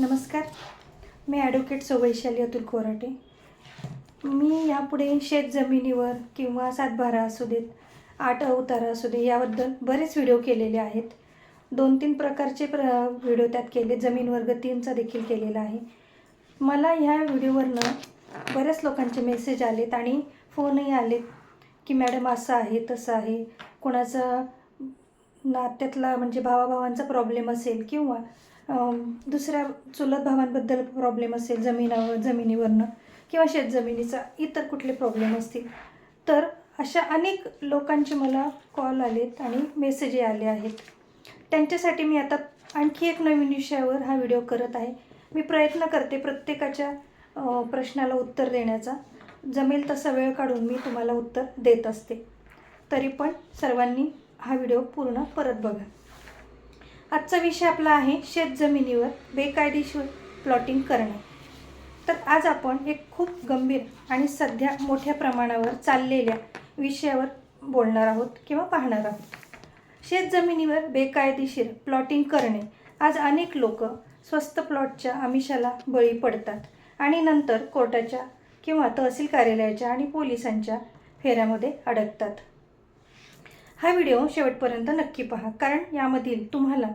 नमस्कार. मी ॲडव्होकेट सौवैशाली अतुल कोराटे. मी यापुढे शेत जमिनीवर किंवा सातबारा असू देत आठ अवतारा असू दे याबद्दल बरेच व्हिडिओ केलेले आहेत. दोन तीन प्रकारचे प्र व्हिडिओ त्यात केले जमीन वर्ग तीनचा देखील केलेला आहे. मला ह्या व्हिडिओवरनं बऱ्याच लोकांचे मेसेज आलेत आणि फोनही आलेत की मॅडम असं आहे तसं आहे. कोणाचं नात्यातला म्हणजे भावाभावांचा प्रॉब्लेम असेल किंवा दुसऱ्या चुलत भावांबद्दल प्रॉब्लेम असेल जमिनावर जमिनीवरनं किंवा शेतजमिनीचा इतर कुठले प्रॉब्लेम असतील. तर अशा अनेक लोकांचे मला कॉल आलेत आणि मेसेजे आले आहेत. त्यांच्यासाठी मी आता आणखी एक नवीन विषयावर हा व्हिडिओ करत आहे. मी प्रयत्न करते प्रत्येकाच्या प्रश्नाला उत्तर देण्याचा. जमेल तसा वेळ काढून मी तुम्हाला उत्तर देत असते. तरी पण सर्वांनी हा व्हिडिओ पूर्ण परत बघा. आजचा विषय आपला आहे शेतजमिनीवर बेकायदेशीर प्लॉटिंग करणे. तर आज आपण एक खूप गंभीर आणि सध्या मोठ्या प्रमाणावर चाललेल्या विषयावर बोलणार आहोत किंवा पाहणार आहोत. शेतजमिनीवर बेकायदेशीर प्लॉटिंग करणे. आज अनेक लोक स्वस्त प्लॉटच्या आमिषाला बळी पडतात आणि नंतर कोर्टाच्या किंवा तहसील कार्यालयाच्या आणि पोलिसांच्या फेऱ्यामध्ये अडकतात. हा व्हिडिओ शेवटपर्यंत नक्की पहा कारण यामधील तुम्हाला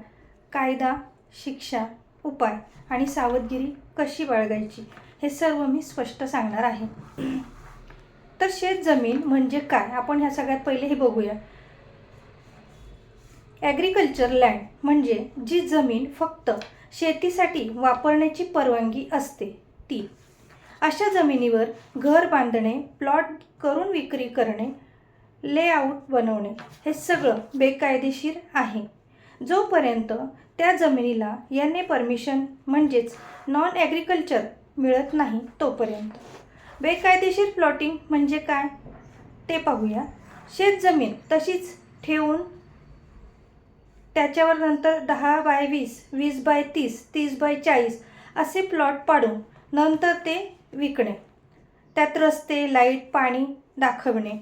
कायदा शिक्षा उपाय आणि सावधगिरी कशी बाळगायची हे सर्व मी स्पष्ट सांगणार आहे. तर शेतजमीन म्हणजे काय? आपण ह्या सगळ्यात पहिले हे बघूया. ॲग्रिकल्चर लँड म्हणजे जी जमीन फक्त शेतीसाठी वापरण्याची परवानगी असते ती. अशा जमिनीवर घर बांधणे प्लॉट करून विक्री करणे लेआउट बनवणे हे सगळं बेकायदेशीर आहे. जोपर्यंत त्या जमिनीला एन ए परमिशन म्हणजेच नॉन ॲग्रिकल्चर मिळत नाही तोपर्यंत. बेकायदेशीर प्लॉटिंग म्हणजे काय? ते पाहूया. शेतजमीन तशीच ठेवून त्याच्यावर नंतर दहा बाय वीस वीस बाय तीस तीस बाय चाळीस असे प्लॉट पाडून नंतर ते विकणे. त्यात रस्ते लाइट पाणी दाखवणे.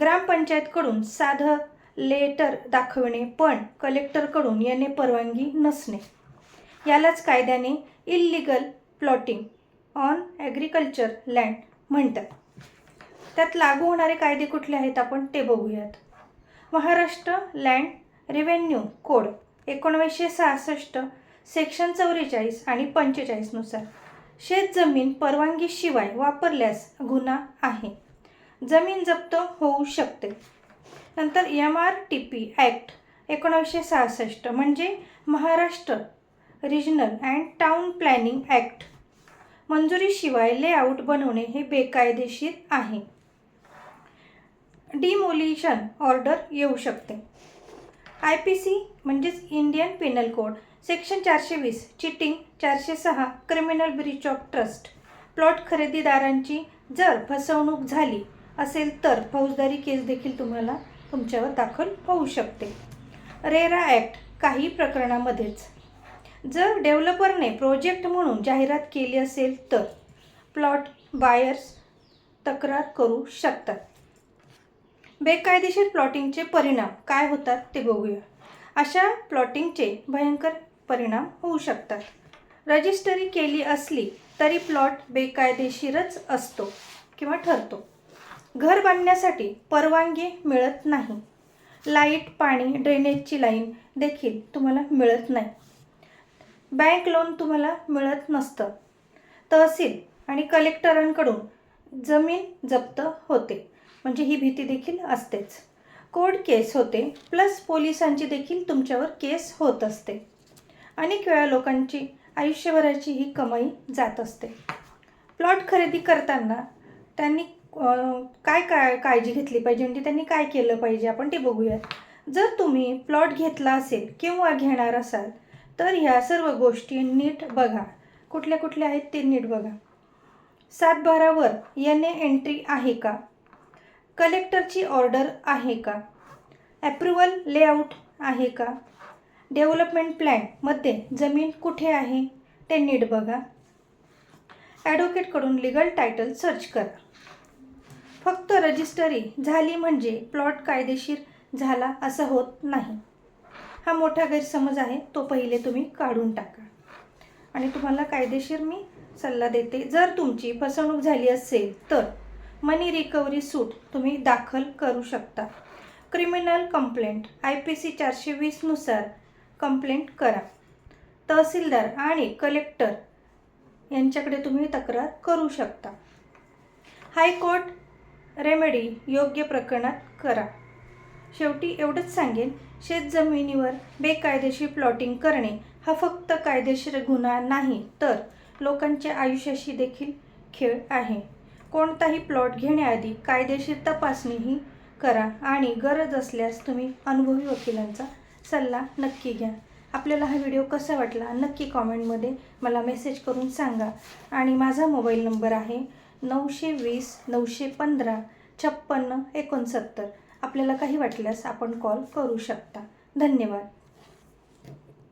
ग्रामपंचायतकडून साधं लेटर दाखवणे पण कलेक्टरकडून येणे परवानगी नसणे. यालाच कायद्याने illegal plotting on agriculture land म्हणतात. त्यात लागू होणारे कायदे कुठले आहेत आपण ते बघूयात. महाराष्ट्र लँड रेव्हेन्यू कोड एकोणवीसशे सहासष्ट सेक्शन चौवेचाळीस आणि पंचेचाळीसनुसार शेतजमीन परवानगीशिवाय वापरल्यास गुन्हा आहे. जमीन जप्त होऊ शकते. नंतर M R T P act एकोणीसशे सहासष्ट म्हणजे Maharashtra regional and town planning act मंजुरीशिवाय layout बनवणे हे बेकायदेशीर आहे. डिमोलिशन ऑर्डर येऊ शकते. आय पी सी म्हणजेच इंडियन पेनल कोड सेक्शन चारशे वीस चिटिंग चारशे सहा criminal breach of trust plot खरेदीदारांची जर फसवणूक झाली असेल तर फौजदारी केस देखील तुम्हाला तुमच्यावर दाखल होऊ शकते. रेरा ॲक्ट काही प्रकरणामध्येच. जर डेव्हलपरने प्रोजेक्ट म्हणून जाहिरात केली असेल तर प्लॉट बायर्स तक्रार करू शकतात. बेकायदेशीर प्लॉटिंगचे परिणाम काय होतात ते बघूया. अशा प्लॉटिंगचे भयंकर परिणाम होऊ शकतात. रजिस्टरी केली असली तरी प्लॉट बेकायदेशीरच असतो किंवा ठरतो. घर बांधण्यासाठी परवानगी मिळत नाही. लाइट पाणी ड्रेनेजची लाईन देखील तुम्हाला मिळत नाही. बँक लोन तुम्हाला मिळत नसतं. तहसील आणि कलेक्टरांकडून जमीन जप्त होते. म्हणजे ही भीती देखील असतेच. कोर्ट केस होते प्लस पोलिसांची देखील तुमच्यावर केस होत असते. अनेक वेळा लोकांची आयुष्यभराची ही कमाई जात असते. प्लॉट खरेदी करताना त्यांनी काय काय काळजी घेतली पाहिजे? म्हणजे त्यांनी काय केलं पाहिजे? आपण ते बघूयात. जर तुम्ही प्लॉट घेतला असेल किंवा घेणार असाल तर ह्या सर्व गोष्टी नीट बघा. कुठल्या कुठल्या आहेत ते नीट बघा. सातबारावर एन ए एंट्री आहे का? कलेक्टरची ऑर्डर आहे का? ॲप्रुव्हल लेआउट आहे का? डेव्हलपमेंट प्लॅनमध्ये जमीन कुठे आहे? ते नीट बघा. ॲडव्होकेटकडून लिगल टायटल सर्च करा. फक्त रजिस्टरी झाली म्हणजे प्लॉट कायदेशीर झाला असं होत नाही. हा मोठा गैरसमज आहे तो पहिले तुम्ही काढून टाका. आणि तुम्हाला कायदेशीर मी सल्ला देते जर तुमची फसवणूक झाली असेल तर मनी रिकव्हरी सूट तुम्ही दाखल करू शकता. Criminal complaint I P C चारशे वीसनुसार कंप्लेंट करा. तहसीलदार आणि कलेक्टर यांच्याकडे तुम्ही तक्रार करू शकता. हायकोर्ट रेमेडी योग्य प्रकरणात करा. शेवटी एवढंच सांगेन शेतजमिनीवर बेकायदेशीर प्लॉटिंग करणे हा फक्त कायदेशीर गुन्हा नाही तर लोकांच्या आयुष्याशी देखील खेळ आहे. कोणताही प्लॉट घेण्याआधी कायदेशीर तपासणीही करा आणि गरज असल्यास तुम्ही अनुभवी वकिलांचा सल्ला नक्की घ्या. आपल्याला हा व्हिडिओ कसा वाटला नक्की कॉमेंटमध्ये मला मेसेज करून सांगा. आणि माझा मोबाईल नंबर आहे नऊशे वीस नऊशे पंधरा छप्पन्न एकोणसत्तर. आपल्याला काही वाटल्यास आपण कॉल करू शकता. धन्यवाद.